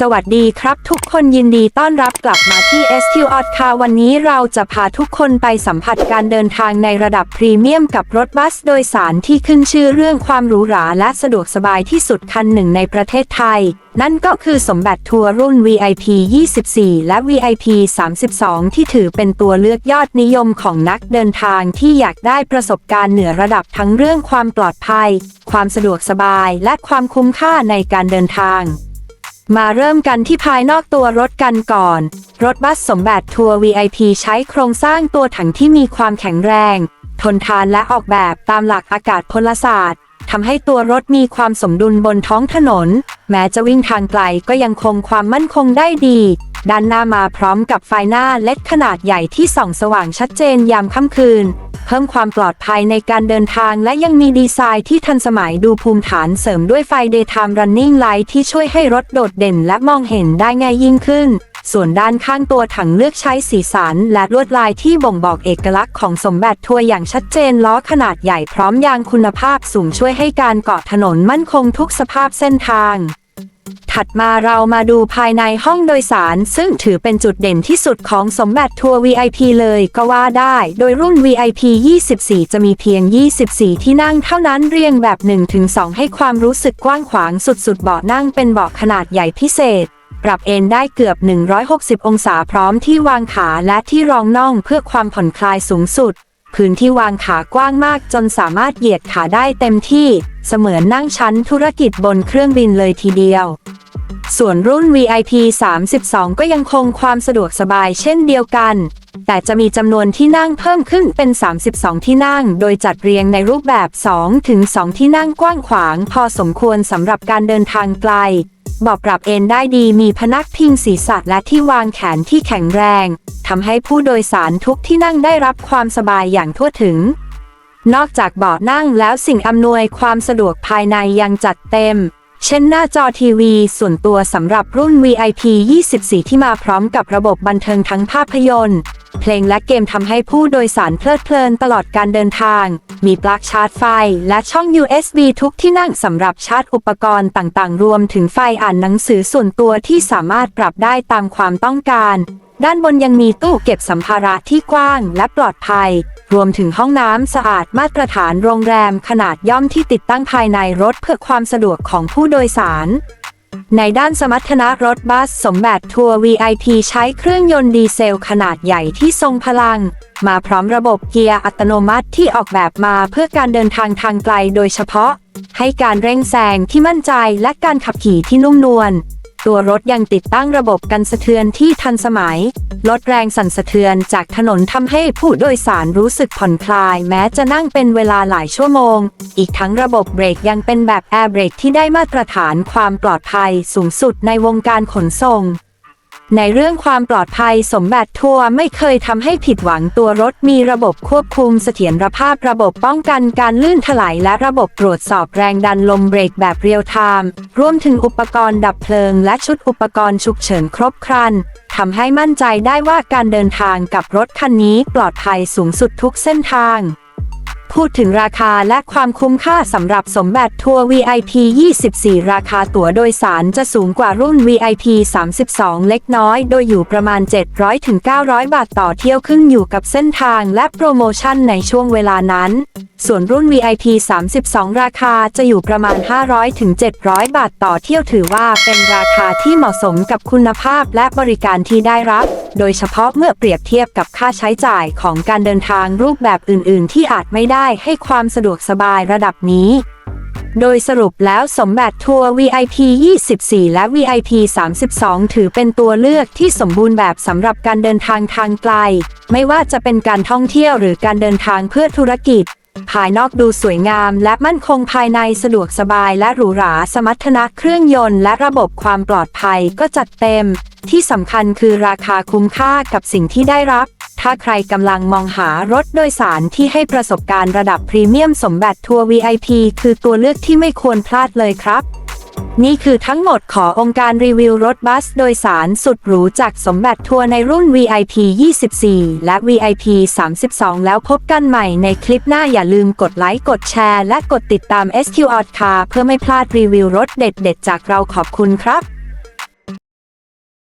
สวัสดีครับทุกคนยินดีต้อนรับกลับมาที่ SQ o t ค่ะวันนี้เราจะพาทุกคนไปสัมผัสการเดินทางในระดับพรีเมียมกับรถบัสโดยสารที่ขึ้นชื่อเรื่องความหรูหราและสะดวกสบายที่สุดคันหนึ่งในประเทศไทย นั่นก็คือสมบัติทัวร์รุ่น VIP 24 และ VIP 32 ที่ถือเป็นตัวเลือกยอดนิยมของนักเดินทางที่อยากได้ประสบการณ์เหนือระดับทั้งเรื่องความปลอดภัย ความสะดวกสบายและความคุ้มค่าในการเดินทาง มาเริ่มกันที่ภายนอกตัวรถกันก่อน รถบัสสมบัติทัวร์ VIP ใช้โครงสร้างตัวถังที่มีความแข็งแรง ทนทานและออกแบบตามหลักอากาศพลศาสตร์ทำให้ตัวรถมีความสมดุลบนท้องถนน แม้จะวิ่งทางไกลก็ยังคงความมั่นคงได้ดี ด้านหน้ามาพร้อมกับไฟหน้าเล็ดขนาดใหญ่ที่ส่องสว่างชัดเจนยามค่ำคืน เพิ่มความปลอดภัยในการเดินทาง และยังมีดีไซน์ที่ทันสมัยดูภูมิฐานเสริมด้วยไฟ Daytime Running Light ที่ช่วยให้รถโดดเด่นและมองเห็นได้ง่ายยิ่งขึ้น ส่วนด้านข้างตัวถังเลือกใช้สีสัน และลวดลายที่บ่งบอกเอกลักษณ์ของสมบัติทัวร์อย่างชัดเจนล้อขนาดใหญ่พร้อมยางคุณภาพสูงช่วยให้การเกาะถนนมั่นคงทุกสภาพเส้นทาง ถัดมาเรามาดูภายในห้องโดยสาร ซึ่งถือเป็นจุดเด่นที่สุดของสมบัติทัวร์ VIP เลยก็ว่าได้ โดยรุ่น VIP 24 จะมีเพียง 24 ที่นั่งเท่านั้นเรียงแบบ 1-2 ให้ความรู้สึกกว้างขวางสุดๆ เบาะนั่งเป็นเบาะขนาดใหญ่พิเศษ ปรับเอนได้เกือบ 160 องศาพร้อมที่วางขาและที่รองน่องเพื่อความผ่อนคลายสูงสุด พื้นที่วางขากว้างมากจนสามารถเหยียดขาได้เต็มที่ เสมือนนั่งชั้นธุรกิจบนเครื่องบินเลยทีเดียว ส่วนรุ่น VIP 32 ก็ยังคงความสะดวกสบายเช่นเดียวกัน แต่จะมีจำนวนที่นั่งเพิ่มขึ้นเป็น 32 ที่นั่ง โดยจัดเรียงในรูปแบบ 2 ถึง 2 ที่นั่งกว้างขวาง พอสมควรสำหรับการเดินทางไกลเบาะปรับเอนได้ดีมีพนักพิงศีรษะและที่วางแขนที่แข็งแรงทำให้ผู้โดยสารทุกที่นั่งได้รับความสบายอย่างทั่วถึง นอกจากเบาะนั่งแล้วสิ่งอำนวยความสะดวกภายในยังจัดเต็ม เช่นหน้าจอทีวี ส่วนตัวสำหรับรุ่น VIP 24 ที่มาพร้อมกับระบบบันเทิงทั้งภาพยนตร์ เพลงและเกมทำให้ผู้โดยสารเพลิดเพลินตลอดการเดินทาง มีปลั๊กชาร์จไฟ และช่อง USB ทุกที่นั่งสำหรับชาร์จอุปกรณ์ต่างๆ รวมถึงไฟอ่านหนังสือส่วนตัวที่สามารถปรับได้ตามความต้องการ ด้านบนยังมีตู้เก็บสัมภาระที่กว้างและปลอดภัย รวมถึงห้องน้ำสะอาดมาตรฐานโรงแรมขนาดย่อมที่ติดตั้งภายในรถเพื่อความสะดวกของผู้โดยสาร ในด้านสมรรถนะรถบัสสมแบบทัวร์ VIP ใช้เครื่องยนต์ดีเซลขนาดใหญ่ที่ทรงพลัง มาพร้อมระบบเกียร์อัตโนมัติที่ออกแบบมาเพื่อการเดินทางทางไกลโดยเฉพาะ ให้การเร่งแซงที่มั่นใจและการขับขี่ที่นุ่มนวล ตัวรถยังติดตั้งระบบกันสะเทือนที่ทันสมัย ลดแรงสั่นสะเทือนจากถนนทำให้ผู้โดยสารรู้สึกผ่อนคลาย แม้จะนั่งเป็นเวลาหลายชั่วโมง อีกทั้งระบบเบรกยังเป็นแบบแอร์เบรกที่ได้มาตรฐานความปลอดภัยสูงสุดในวงการขนส่ง ในเรื่องความปลอดภัยสมบัติทัวร์ไม่เคยทำให้ผิดหวังตัวรถมีระบบควบคุมเสถียรภาพระบบป้องกันการลื่นถลายและระบบตรวจสอบแรงดันลมเบรกแบบเรียลไทม์รวมถึงอุปกรณ์ดับเพลิงและชุดอุปกรณ์ฉุกเฉินครบครันทำให้มั่นใจได้ว่าการเดินทางกับรถคันนี้ปลอดภัยสูงสุดทุกเส้นทาง พูดถึงราคาและความคุ้มค่าสำหรับสมบัติทัวร์ VIP 24 ราคาตั๋วโดยสารจะสูงกว่ารุ่น VIP 32 เล็กน้อย โดยอยู่ประมาณ 700-900 บาทต่อเที่ยวขึ้นอยู่กับเส้นทางและโปรโมชั่นในช่วงเวลานั้น ส่วนรุ่น VIP 32 ราคาจะอยู่ประมาณ 500-700 บาทต่อเที่ยวถือว่าเป็นราคาที่เหมาะสมกับคุณภาพและบริการที่ได้รับ โดยเฉพาะเมื่อเปรียบเทียบกับค่าใช้จ่ายของการเดินทางรูปแบบอื่น ๆ ที่อาจไม่ได้ให้ความสะดวกสบายระดับนี้ โดยสรุปแล้วสมบัติทัวร์ VIP 24 และ VIP 32 ถือเป็นตัวเลือกที่สมบูรณ์แบบสำหรับการเดินทางทางไกล ไม่ว่าจะเป็นการท่องเที่ยวหรือการเดินทางเพื่อธุรกิจ ภายนอกดูสวยงามและมั่นคงภายในสะดวกสบายและหรูหราสมรรถนะเครื่องยนต์และระบบความปลอดภัยก็จัดเต็ม ที่สำคัญคือราคาคุ้มค่ากับสิ่งที่ได้รับ ถ้าใครกำลังมองหารถโดยสารที่ให้ประสบการณ์ระดับพรีเมียมสมบัติทัวร์ VIP คือตัวเลือกที่ไม่ควรพลาดเลยครับ นี่คือทั้งหมดขอองค์การรีวิวรถบัสโดยสารสุดหรูจากสมบัติทัวร์ในรุ่น VIP 24 และ VIP 32 แล้วพบกันใหม่ในคลิปหน้าอย่าลืมกดไลค์ กดแชร์ และกดติดตาม SQ o t Car เพื่อไม่พลาดรีวิวรถเด็ดๆ จากเราขอบคุณครับ